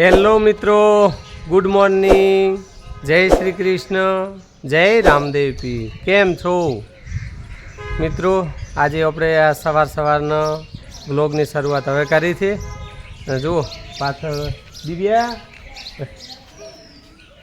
Hello મિત્રો, good morning. જય શ્રી કૃષ્ણ. જય રામદેવ પીર કેમ છો? મિત્રો, આજે આપણે આ સવાર સવારના બ્લોગની શરૂઆત હવે કરી છે. જુઓ, પાછળ દિવ્યા.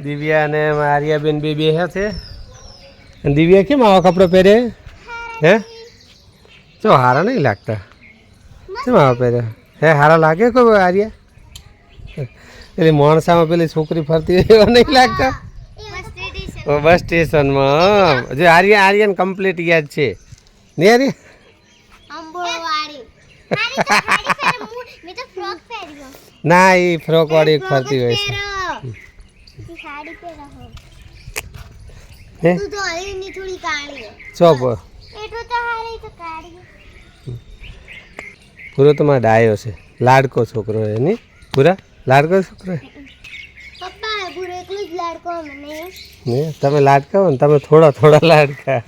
દિવ્યા અને આર્યાબેન બે બેહ્યા છે. દિવ્યા કેમ આવા કપડાં પહેરે? હે? જો હારા નહીં લાગતા. કેમ આવા પહેરે? હે, હારા લાગે કોઈ આર્યા? પેલી મોણસામાં પેલી છોકરી ફરતી હોય એવા નહીં લાગતા? બસ સ્ટેશનમાં જે આર્યા આર્યન કમ્પ્લીટ યાદ છે. નહીં આર્ય? ના એ ફ્રોક વાળી ફરતી હોય છે. હે? ચોપ પૂરો ડાયો છે. લાડકો છોકરો એની પૂરા? લાડકો છોકરો તમે લાડકા હો ને તમે થોડા થોડા લાડકા.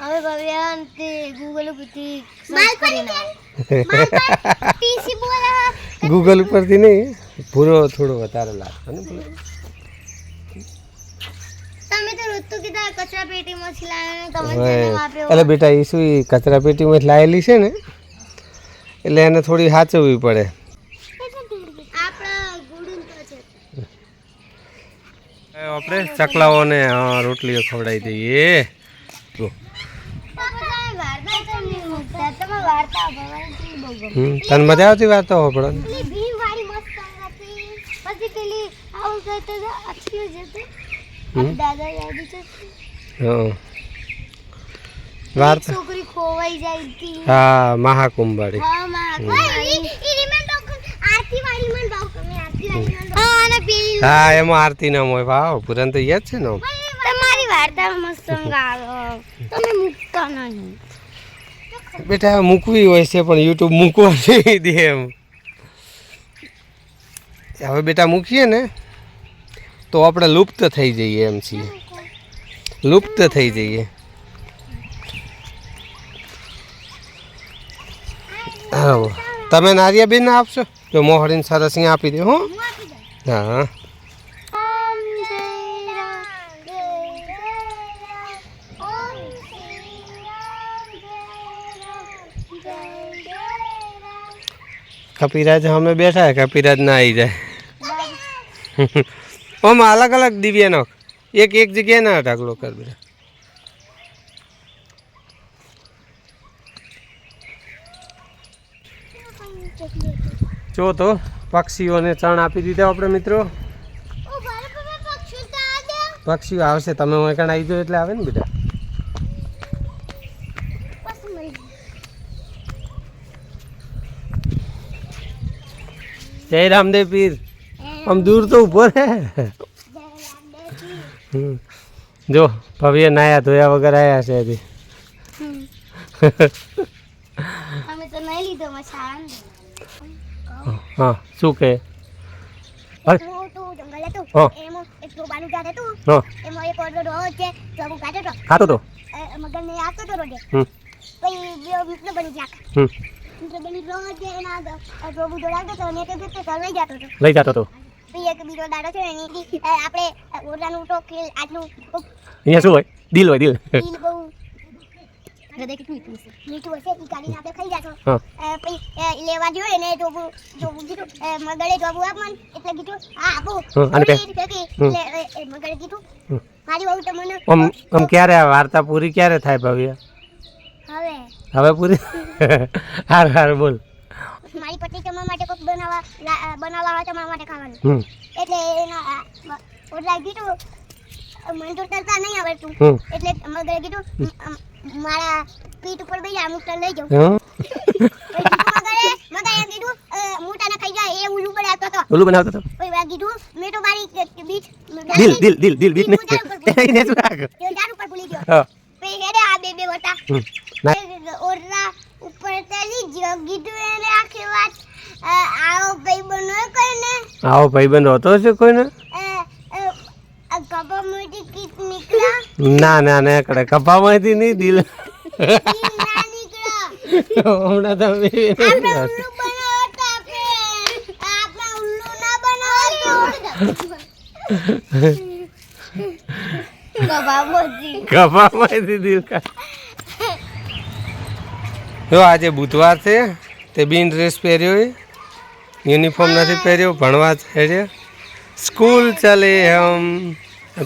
હવે ભવ્યાન તે ગૂગલ ઉપરથી ગૂગલ નહીં પૂરો થોડો વધારે લાગતો ને પૂરો તમે તો રોજ તો કીધા કચરા પેટીમાં લાવ્યા તમે હવે જન્મ આપ્યો. એટલે બેટા એ શું ઈ કચરા પેટીમાં લાયેલી છે ને? એટલે એને થોડી સાચવવી પડે. આપણા ગુડું તો છે હવે આપણે ચકલાઓને હા, રોટલીઓ ખવડાવી દઈએ. વાર્તા વાર્તા તને મજા આવતી વાતો આપણે પેલી ભીમ વાળી મસ્ત હતી. પછી પેલી આવું કહેતો હતો અક્ષય જતો. હમ. દાદા યાદ હા વાર્તા છોકરી ખોવાઈ જાય હતી હા એમાં આરતી નામ હોય. ભાવ પુરાણ તો યાદ છે ને તમારી વાર્તા મસ્ત તમે મૂકતા નહીં. બેટા મૂકવી હોય છે પણ યુટ્યુબ મૂકવા નહીં દે એમ. હવે બેટા મૂકીએ ને તો આપણે લુપ્ત થઈ જઈએ એમ છીએ. લુપ્ત થઈ જઈએ. હા તમે નારિયાબેન આપશો? તો મોહરીને સરસ અહીંયા આપી દે હો. હું. આપી દઉં હા ઓમ જય રામ જય રામ ઓમ શ્રી રામ જય રામ જય જય રામ કપિરાજ અમે બેઠા કપિરાજ ના આવી જાય. ઓમાં અલગ અલગ દિવ્યાનો. એક એક જગ્યાએ ના ઢગલો કર બેટા જો તો પક્ષીઓને ચણ આપી દીધા આપણે મિત્રો. પક્ષીઓ આવશે તમે હું કણ આવી જાઓ એટલે આવે ને બેટા જય રામદેવ પીર. આમ દૂર તો ઊભો રહે. જો ભવ્ય નાયા ધોયા વગર આવ્યા છે હજી. અમે તો નહીં લીધો મેં શાળા હા. શું કહે ખાતો તો મગરને આપતો તો? રોજે પછી બીજો મિત્ર બની લઈ જતો હતો આપણે ઓરડાનું તો ખેલ આટલું અહીંયા શું હોય? દિલ હોય દિલ. દિલ બહુ હૃદય કેટલું મીઠું હશે મીઠું હશે એ કાઢીને આપણે ખાઈ જાશો. પછી લેવા જોઈએ ને જોબુ જોબુ કીધું અ, જોબુ આપ મને એટલે કીધું હા આપું. અને પે- પછી ફેંકી. હં. એટલે, અ, એ મગરે કીધું મારી વહુ તમને આમ આમ ક્યારે આ વાર્તા પૂરી ક્યારે થાય ભવ્ય? હવે. હવે પૂરી? હાર હાર બોલ. મારી પત્ની તમારા માટે કોક બનાવવા બનાવવા આવે તમારા માટે ખાવાનું. એટલે એના કીધું મંદુર તો તરતા નહીં આવડતું. એટલે મગરે કીધું મારા પીઠ ઉપર બેસી અમુક તર લઈ જાઉં. બનાવતો હતો. ઓલું બનાવતો તો પછી મેં કીધું મે તો મારી બીટ દિલ દિલ દિલ દિલ બીટ ને નહીં શું રાખ. ઝાડ ઉપર ભૂલી ગયો. હા. પે હેડે આ બે બે વટા. એ ઉપર તેલી ગયો. કીધું એને આખી વાત આવો ભાઈ બનો કોઈને? આવો ભાઈબંધ હતો છે કોઈને? ના ના ના કડે કપામાંથી નહીં દિલ. દિલ હમણાં તમે બે બે આપણે નહીં ઉલ્લુ બનાવો તો આપણે. આપણે ઉલ્લુ ના બનાવો તો ગભા મોજી ગભામાં દીધી કા જો આજે બુધવાર છે તે બિન ડ્રેસ પહેર્યો યુનિફોર્મ નથી પહેર્યો ભણવા છે. સ્કૂલ ચાલે હમ.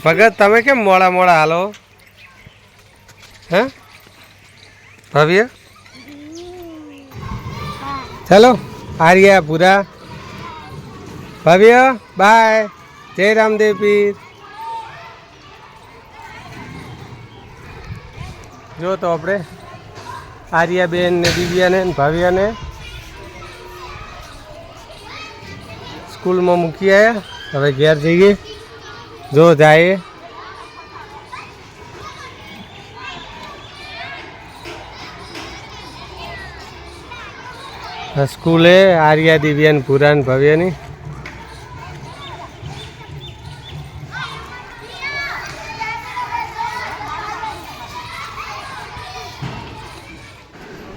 ભગત, તમે કેમ મોડા મોડા હાલો? હે? ભવ્ય? ચાલો, આર્યા પૂરા ભવ્ય, બાય. જય રામદેવ પીર. જો તો આપણે આર્યાબેન ને દિવ્યાને ને ભાવ્યાને સ્કૂલમાં મૂકી આવ્યા હવે ઘેર જઈએ જો જાય સ્કૂલે આર્યા દિવ્યાન પુરાણ ભવ્યની.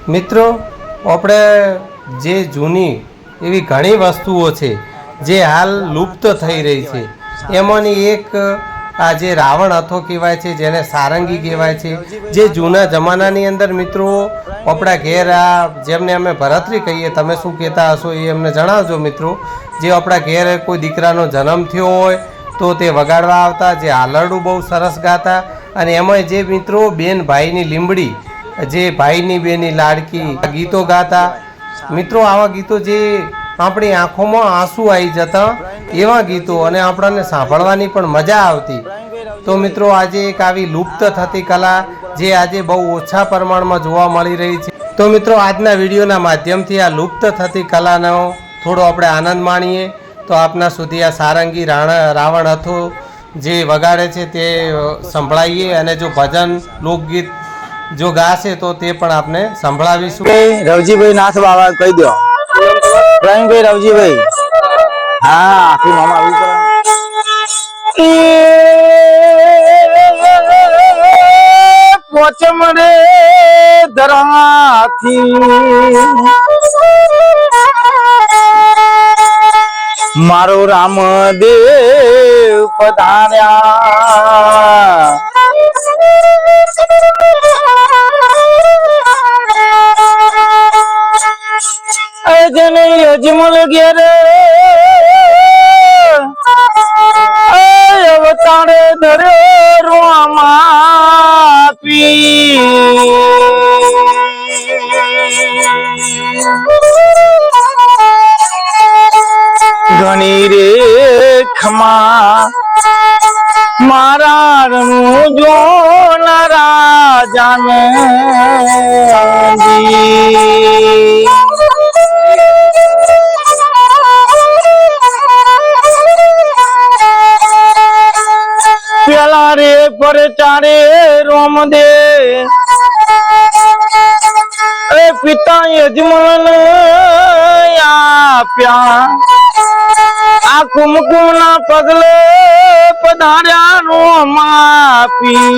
મિત્રો, આપણે જે જૂની એવી ઘણી વસ્તુઓ છે જે હાલ લુપ્ત થઈ રહી છે. એમાંની એક, આ જે રાવણ હથો કહેવાય છે, જેને સારંગી કહેવાય છે, જે જૂના જમાનાની અંદર મિત્રો, આપણા ઘેર આ જેમને અમે ભરતરી કહીએ, તમે શું કહેતા હશો એ અમને જણાવજો મિત્રો. જે આપણા ઘેર કોઈ દીકરાનો જન્મ થયો હોય, તો તે વગાડવા આવતા, જે હાલરડું બહુ સરસ ગાતા. અને એમાં જે મિત્રો, બેન ભાઈની લીંબડી, જે ભાઈની બેની લાડકી ગીતો ગાતા. મિત્રો, આવા ગીતો જે આપણી આંખોમાં આંસુ આવી જતા એવા ગીતો અને આપણને સાંભળવાની પણ મજા આવતી. તો મિત્રો, આજે એક આવી લુપ્ત થતી કલા જે આજે બહુ ઓછા પ્રમાણમાં જોવા મળી રહી છે. તો મિત્રો, આજના વિડીયોના માધ્યમથી આ લુપ્ત થતી કલાનો થોડો આપણે આનંદ માણીએ. તો આપના સુધી આ સારંગી રાવણ હતો જે વગાડે છે તે સંભળાવીએ અને જો ભજન, લોકગીત જો ગાશે તો તે પણ આપને સંભળાવીશું. રવજીભાઈ નાથ બાબા કહી દો. પ્રવીણભાઈ રાવજીભાઈ હા આખી મામા આવી પોચમ રે ધરાથી મારો રામદેવ પધાર્યા. અજન યજમલ ઘેર અવતાર ધરે રોમા પી ઘણી રે ખમા મારા રણું જો રાજાન પેલા રે પર ચારે રોમ દે એ પિતા યજમાન આપ્યા આ કુમકુમ ના પગલે પધાર્યા નો માપી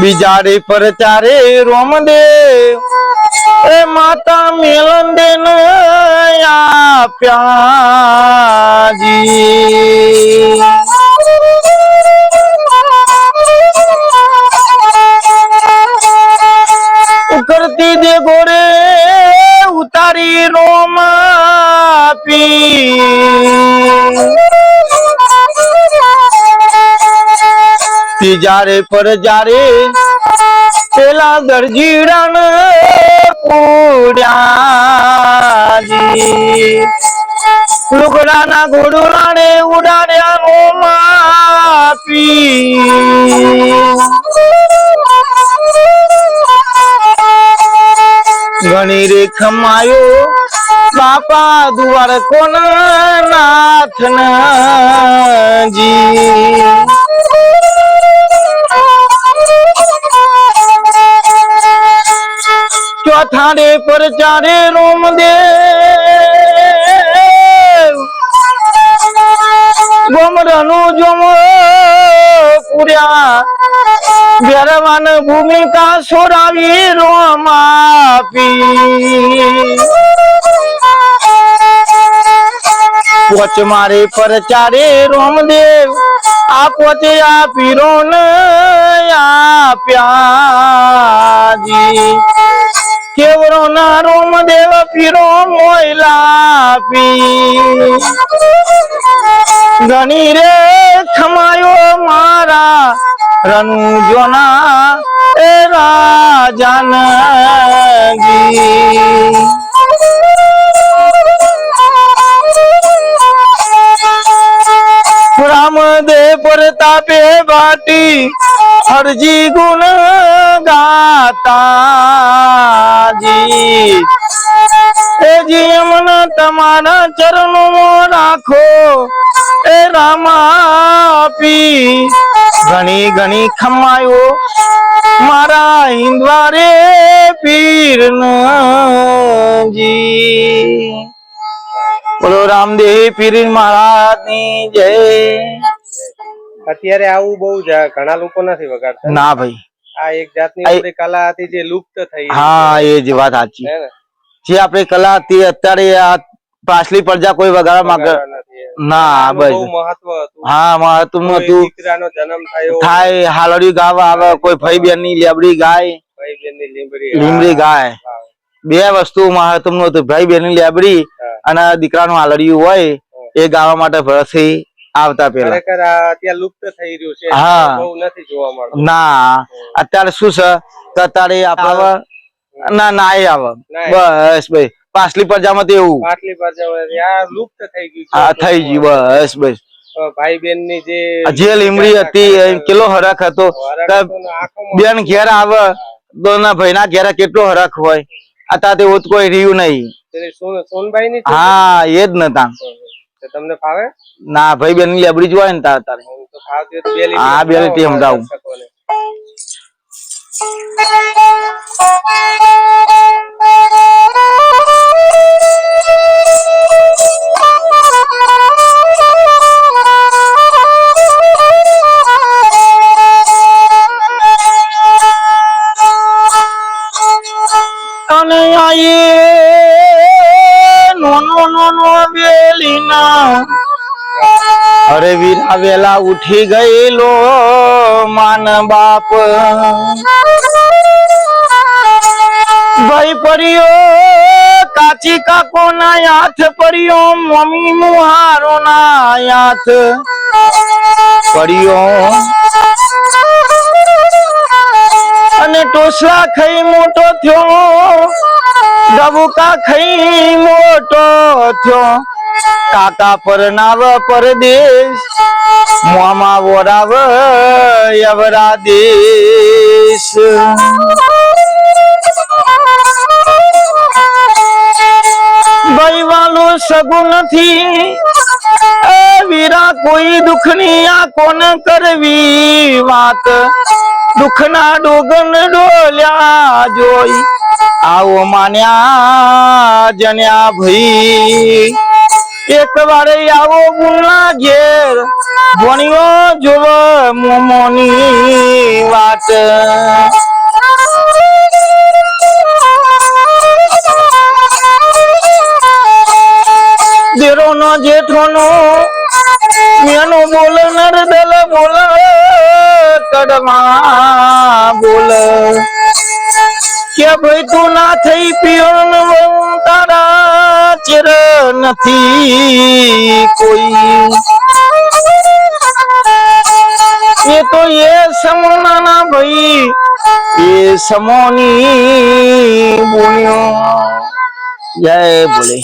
બીજા રે પર ચારે રોમ દે એ માતા મેલન દેન આપ્યા જી કરતી દે ગોરે ઉતારી રોમા પી તિજારે પર જારે પેલા દરજીડાન પૂડ્યાજી લુગડાના ઘોડોલાને ઉડાડ્યા નો માપી. ઘણી રે ખમાયો બાપા દુવાર કોન નાથ રે પર ચારે રોમ દે. ગોમરનું જોમ પૂર્યા. બેરવાન ભૂમિકા સોરાવી રોમાપી પોચ મારે પરચારે રોમદેવ આ પોતે આ પીરો ને આપ્યાજી કેવરો ના રોમદેવ પીરો મોયલા પી ગણી રે ખમાયો મારા રનુ જોના એ રાજાનગી રામદેવ પ્રતાપે બાટી હરજી ગુણ ગાતાજી એ જીવન તમારા ચરણો રાખો. એ રામાપી ઘણી ઘણી ખમાયો મારા હિંદવારે પીર જી બોલો રામદેવ પીર મહારાજની જય. અત્યારે આવું બહુ ઘણા લોકો નથી વગાડતા. ના ભાઈ. આ એક જાતની આપણી કલા હતી જે લુપ્ત થઈ. હા એ જ વાત સાચી. જે આપણે કલા હતી અત્યારે આ પાછલી પ્રજા કોઈ વગાડવા માંગે. ના બસ. મહત્વ હતું. હા મહત્વ હતું. દીકરાનો જન્મ થયો. થાય હાલડી ગાવા આવે કોઈ ભાઈ બેનની લેબડી ગાય ભાઈ લીમડી ગાય બે વસ્તુ મહત્વનું હતું. ભાઈ બેનની લેબડી. અને દીકરાનું હાલડિયું હોય એ ગાવા માટે ભરતથી આવતા પેલા અત્યારે લુપ્ત થઈ રહ્યું છે. હા. બહુ નથી જોવા મળતું. ના. અત્યારે શું છે? કે અત્યારે આવે ના ના એ આવે. બસ ભાઈ પાછલી પરજામાં તો એવું. પાછલી પર આ લુપ્ત થઈ ગયું હા થઈ ગયું. બસ બસ. ભાઈ બેનની જે જે લીમડી હતી કેટલો હરખ હતો. ને બેન ઘેર આવે. તો ના ભાઈના ઘેર કેટલો હરખ હોય. અત્યારે એવું કોઈ રહ્યું નહીં. ની હા એ જ નતા. તો તમને ફાવે? ના ભાઈ બેનની લેબડી જોવાય ને તાર તારે. હું તો ફાવતી તો બે લીટી હા, બે લીટી સમજાવું. અને આયે અરે વીરા વેલા ઉઠી ગયેલો માન બાપ. ભાઈ પરિયો કાચી કાકો ના હાથ પરિયો મમ્મી મુહારો ના હાથ પરિયો અને ટોસલા ખાઈ મોટો થયો, ડબુકા ખાઈ મોટો થયો. કાકા પર નાવ પરદેશ, મોમાં વોરાવ યવરા દેશ ભાઈ સગું નથી વીરા કોઈ દુખની આ કોણ કરવી વાત? દુખના ડોગન ડોલ્યા જોઈ, આવો માન્યા જન્યા ભાઈ. એક વાર આવો ગુના ઘેર. ભણ્યો જોવો મોમોની વાત. દેરો નો જેઠો નો મેનો બોલ, નરદલ બોલ, કડમા બોલ. કે ભાઈ તું ના થઈ પિયો નથી કોઈ. એ તો એ સમોના ભાઈ. એ સમોની બોલ્યો. જય બોલે.